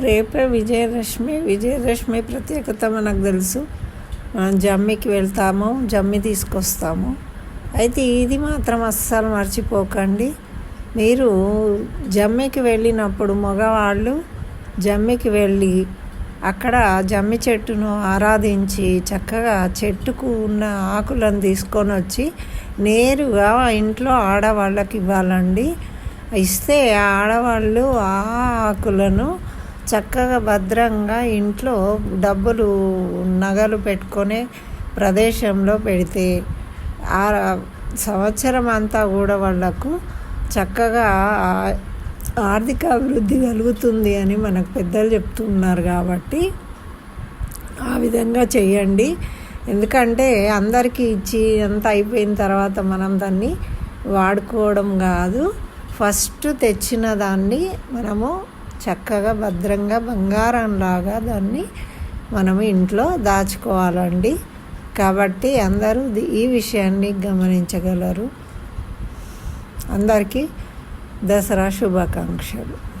రేపే విజయదశమి. విజయదశమి ప్రత్యేకత మనకు తెలుసు. మనం జమ్మికి వెళ్తాము జమ్మి తీసుకొస్తాము. అయితే ఇది మాత్రం అస్సలు మర్చిపోకండి. మీరు జమ్మికి వెళ్ళినప్పుడు మగవాళ్ళు జమ్మికి వెళ్ళి అక్కడ జమ్మి చెట్టును ఆరాధించి చక్కగా చెట్టుకు ఉన్న ఆకులను తీసుకొని వచ్చి నేరుగా ఇంట్లో ఆడవాళ్ళకి ఇవ్వాలండి. ఇస్తే ఆడవాళ్ళు ఆ ఆకులను చక్కగా భద్రంగా ఇంట్లో డబ్బులు నగలు పెట్టుకునే ప్రదేశంలో పెడితే ఆ సంవత్సరం అంతా కూడా వాళ్ళకు చక్కగా ఆర్థిక అభివృద్ధి కలుగుతుంది అని మనకు పెద్దలు చెప్తున్నారు కాబట్టి ఆ విధంగా చేయండి ఎందుకంటే అందరికీ ఇచ్చి అంత అయిపోయిన తర్వాత మనం దాన్ని వాడుకోవడం కాదు. ఫస్ట్ తెచ్చిన దాన్ని మనము చక్కగా భద్రంగా బంగారంలాగా దాన్ని మనం ఇంట్లో దాచుకోవాలండి. కాబట్టి అందరూ ఈ విషయాన్ని గమనించగలరు. అందరికీ దసరా శుభాకాంక్షలు.